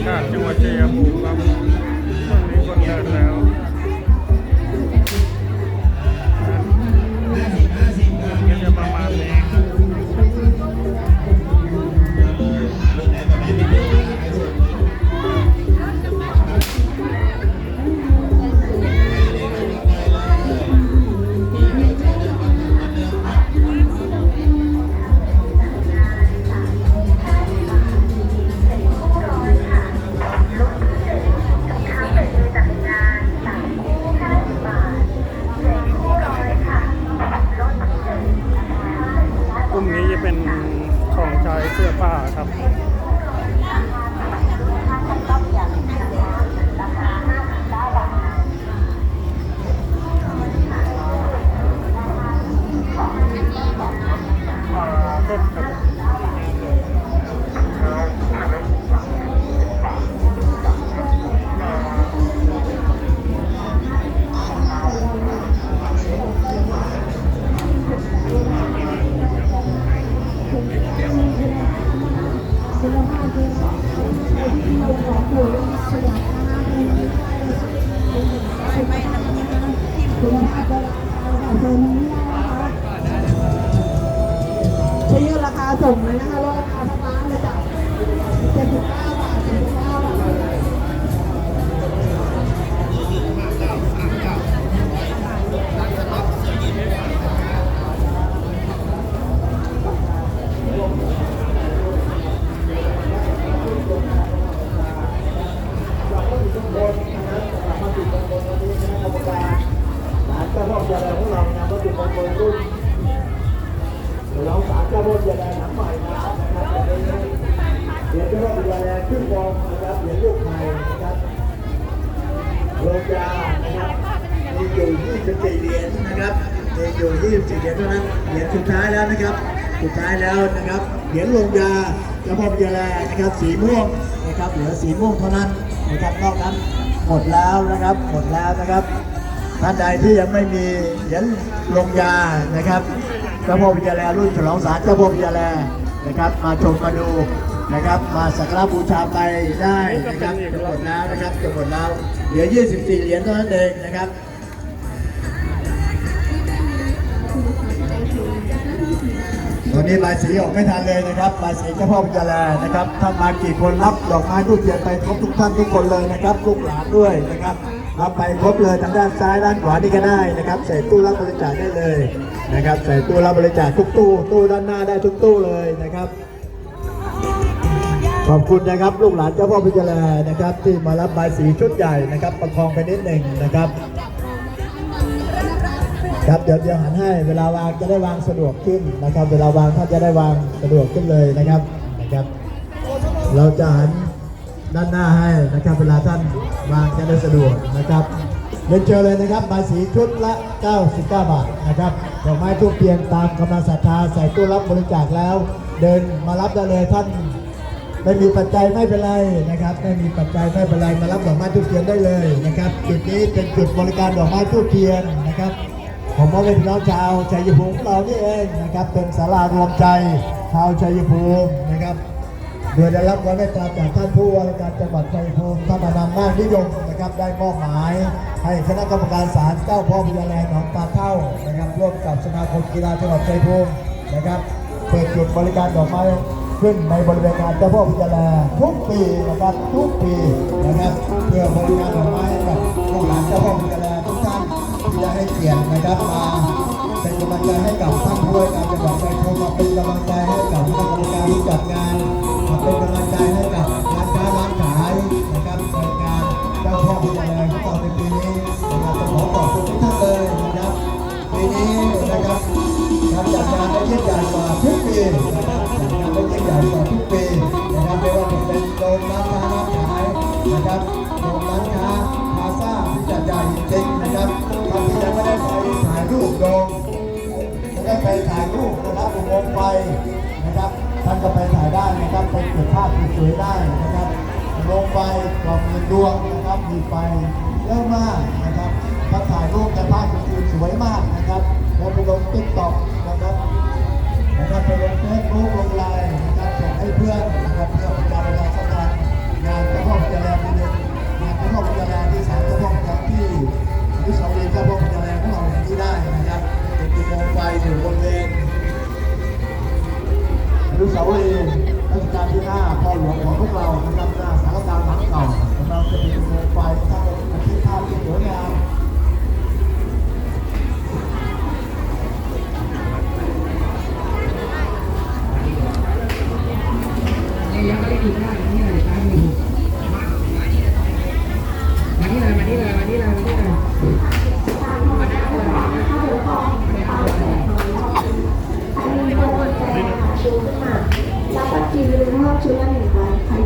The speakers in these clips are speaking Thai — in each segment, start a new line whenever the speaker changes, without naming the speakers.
ากาศจัง เป็นของใช้เสื้อผ้าครับ
จะยืดราคาส่งเลยนะคะลดราคาทั้งร้านเลยจ้ะ79บ
เก้า นะครับมีอยู่ 24 เหรียญเท่านั้น เหรียญสุดท้ายแล้วนะครับ สุดท้ายแล้วนะครับ เหรียญลงยาเจ้าพ่อเจริญนะครับ สีม่วงนะครับ เหลือสีม่วงเท่านั้นนะครับ นอกนั้นหมดแล้วนะครับ หมดแล้วนะครับ ท่านใดที่ยังไม่มีเหรียญลงยานะครับเจ้าพ่อวิทยาแลรุ่นฉลองสารเจ้าพ่อวิทยาแลนะครับ มาชมมาดูนะครับ มาสักการะบูชาไปได้นะครับจะหมดแล้วนะครับจะหมดแล้ว เหลือ 24 เหรียญเท่านั้นเองนะครับ ตอนนี้ใบายสีออกไม่ทันเลยนะครับใบายสีเจ้าพ่อวิทยาแลนะครับท่านมากี่คนรับดอกไม้ทูบเทียนไปครบทุกท่านทุกคนเลยนะครับลูกหลานด้วยนะครับรับไปครบเลยทางด้านซ้ายด้านขวานี่ก็ได้นะครับ ใส่ตู้รับบริจาคได้เลยนะครับ ใส่ตู้รับบริจาคทุกตู้ตู้ด้านหน้าได้ทุกตู้เลยนะครับ ขอบคุณนะครับลูกหลานเจ้าพ่อพิจารณานะครับ ที่มารับใบายสีชุดใหญ่นะครับ ประคองไปนิดหนึ่งนะครับ ครับเดี๋ยวเดี๋ยวหันให้เวลาวางจะได้วางสะดวกขึ้นนะครับ เวลาวางท่านจะได้วางสะดวกขึ้นเลยนะครับนะครับ เราจะหันด้านหน้าให้นะครับ เวลาท่านวางจะได้สะดวกนะครับเรียนเชิญเลยนะครับใบายสีชุดละ 99 บาทนะครับดอกไม้ทุกเพียงตามกำลังศรัทธาใส่ตู้รับบริจาคแล้ว เดินมารับได้เลยท่านไม่มีปัจจัยไม่เป็นไรนะครับไม่มีปัจจัยไม่เป็นไรมารับดอกไม้ทูบเทียนได้เลยนะครับจุดนี้เป็นจุดบริการดอกไม้ทูบเทียนนะครับ ผมว่าเป็นน้องชาวชัยภูมิของเรานี่เองนะครับ เป็นศาลารวมใจชาวชัยภูมินะครับโดยได้รับความเมตตาจากท่านผู้ว่าราชการจังหวัดชัยภูมิท่านอนันต์นาคนิยมนะครับได้มอบหมาย ให้คณะกรรมการศาลเจ้าพ่อพญาแลหนองตาเท่านะครับร่วมกับสมาคมกีฬาจังหวัดชัยภูมินะครับเปิดจุดบริการดอกไม้ขึ้นในบริเวณงานเจ้าพ่อพิจารณาทุกปีนะครับทุกปีนะครับเพื่อบริการดอกไม้กับลูกหลานเจ้าพ่อพิจารณา ทุกท่านที่ได้ให้เกียรตินะครับมาเป็นกำลังใจให้กับท่านผู้ว่าการจังหวัดชัยภูมิมาเป็นกำลังใจให้กับคณะกรรมการที่จัดงานมาเป็นกำลังใจให้กับร้านค้าร้านขายนะครับในการเจ้าพ่อพิจารณาขอในปีนี้นะครับต้องขอขอบคุณทุกท่านเลยนะครับปีนี้นะครับการจัดงานได้ยิ่งใหญ่กว่าทุกปีนะครับจัดงานได้ยิ่งใหญ่กว่าทุกปีนะครับไม่ว่าจะเป็นโรงร้านค้าร้านขายนะครับโรงร้านค้าพาซ่าที่จัดใหญ่จริง ๆนะครับท่านที่ยังไม่ได้ไปถ่ายรูปโรงจะได้ไปถ่ายรูปนะครับอุโมงไฟนะครับท่านก็ไปถ่ายได้นะครับไปเก็บภาพสวยๆได้นะครับโรงไฟกล่องเงินดวงนะครับมีไฟเยอะมากนะครับถ้าถ่ายรูปกันภาพสวยๆสวยมากนะครับแล้วไปลงติ๊กต็อกนะครับนะครับไปลงเฟซบุ๊กลงไลน์นะครับส่งให้เพื่อนนะครับเพื่อเป็นการประชาสัมพันธ์งาน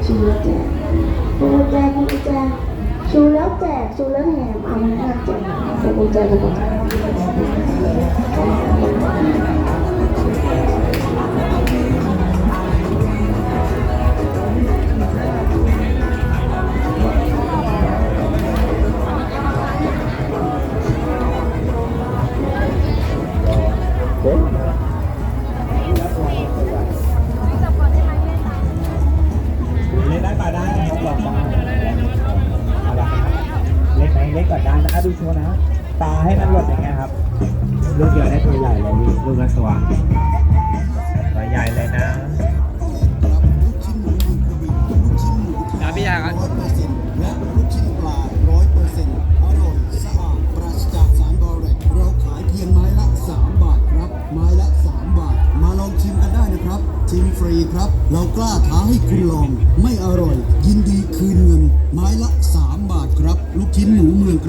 ชี้แล้ว
แจกชูแจกชูแจกชูแล้วแจกชูแล้วแหมเอามาแจก
ชู
แจกกัน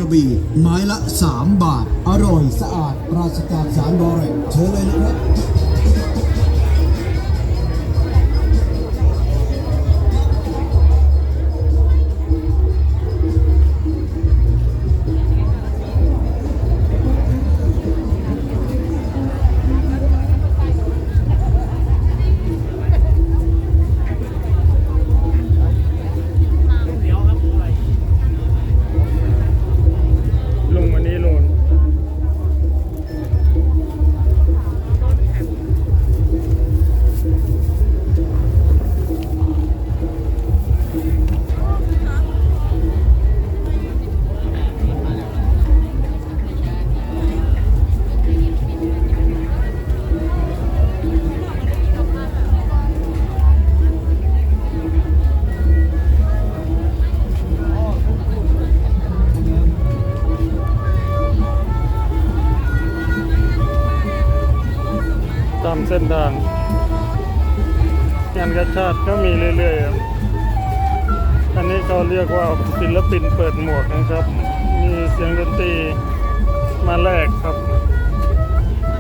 ระบี่ไม้ละ 3 บาท อร่อยสะอาดปราศจากสารบอเรตเชิญเลยนะครับ
ตามเส้นทาง งานกระชาติก็มีเรื่อยๆอันนี้เขาเรียกว่าศิลปินเปิดหมวกนะครับ มีเสียงดนตรีมาแลกครับ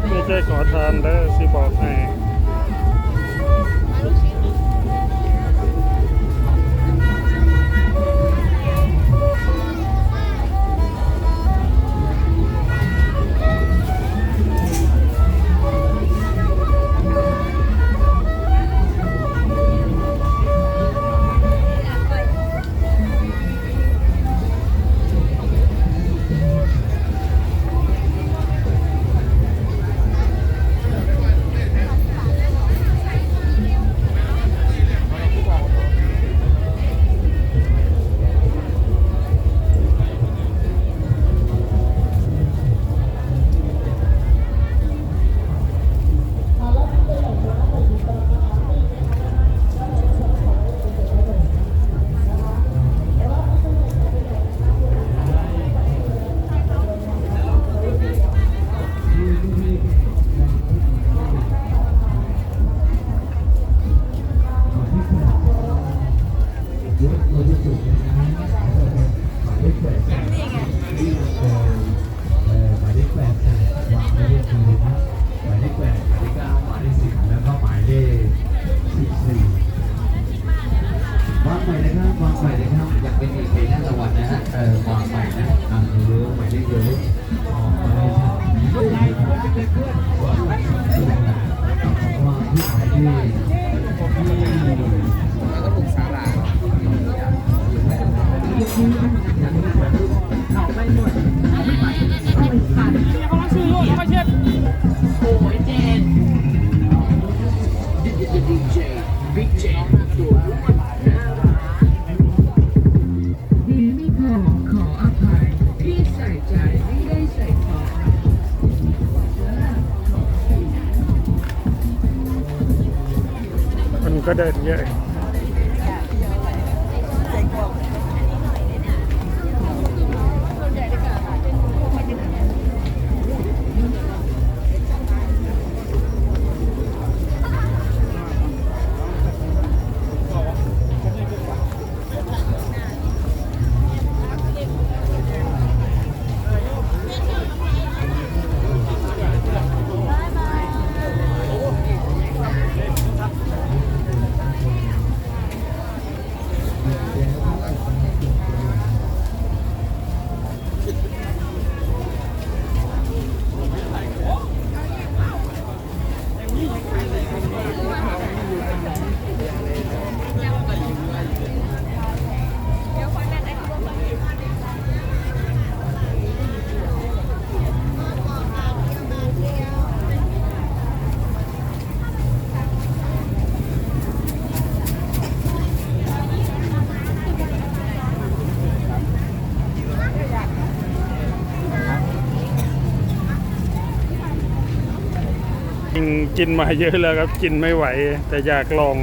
ไม่ใช่ขอทาน
แล้วสิบอกให้ ก็เดิ
นเยอะ กินมาเยอะแล้วครับ กินไม่ไหว แต่อยากลอง